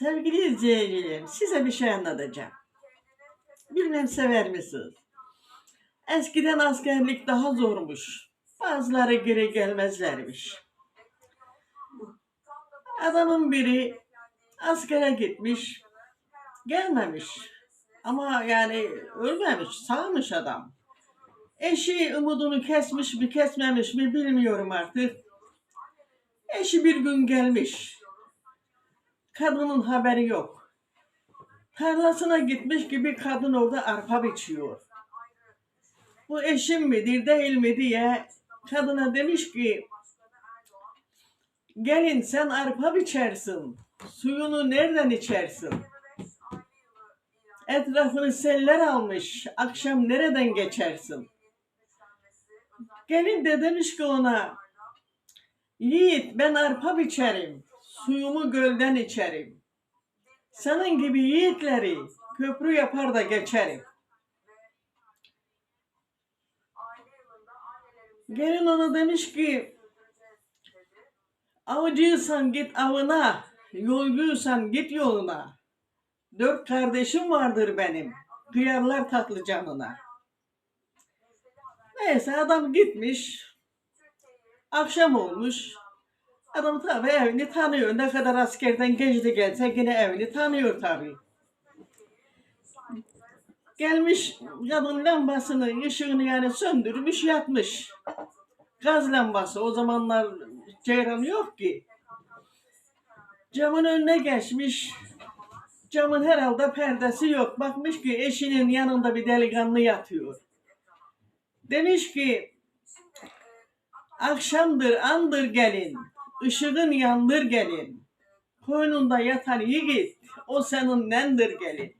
Sevgili izleyicilerim, size bir şey anlatacağım. Bilmem sever misiniz? Eskiden askerlik daha zormuş. Bazıları geri gelmezlermiş. Adamın biri askere gitmiş, gelmemiş. Ama yani ölmemiş, sağmış adam. Eşi umudunu kesmiş mi kesmemiş mi bilmiyorum artık. Eşi bir gün gelmiş. Kadının haberi yok. Tarlasına gitmiş gibi kadın orada arpa biçiyor. Bu eşim midir değil mi diye kadına demiş ki gelin sen arpa biçersin. Suyunu nereden içersin? Etrafını seller almış. Akşam nereden geçersin? Gelin de demiş ki ona Yiğit ben arpa biçerim. Suyumu gölden içerim. Senin gibi yiğitleri köprü yapar da geçerim. Gelin ona demiş ki avcıysan git avına, yolcuysan git yoluna. Dört kardeşim vardır benim. Kıyarlar tatlı canına. Neyse adam gitmiş. Akşam olmuş. Adam tabii evini tanıyor. Ne kadar askerden geçti gelse yine evini tanıyor tabii. Gelmiş kadın lambasını, ışığını yani söndürmüş yatmış. Gaz lambası. O zamanlar ceyran yok ki. Camın önüne geçmiş. Camın herhalde perdesi yok. Bakmış ki eşinin yanında bir delikanlı yatıyor. Demiş ki akşamdır andır gelin. Işığın yandır gelin. Koynunda yatan yiğit o senin nendir gelin.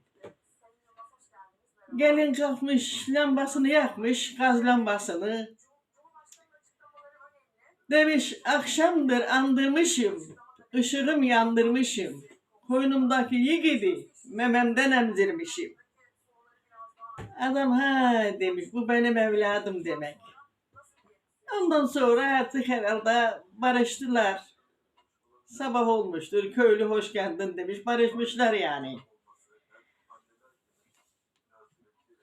Gelin kalkmış lambasını yakmış gaz lambasını. Demiş akşamdır andırmışım. Işığım yandırmışım. Koynumdaki yiğidi mememden emzirmişim. Adam ha demiş bu benim evladım demek. Ondan sonra artık herhalde barıştılar. Sabah olmuştur. Köylü hoş geldin demiş. Barışmışlar yani.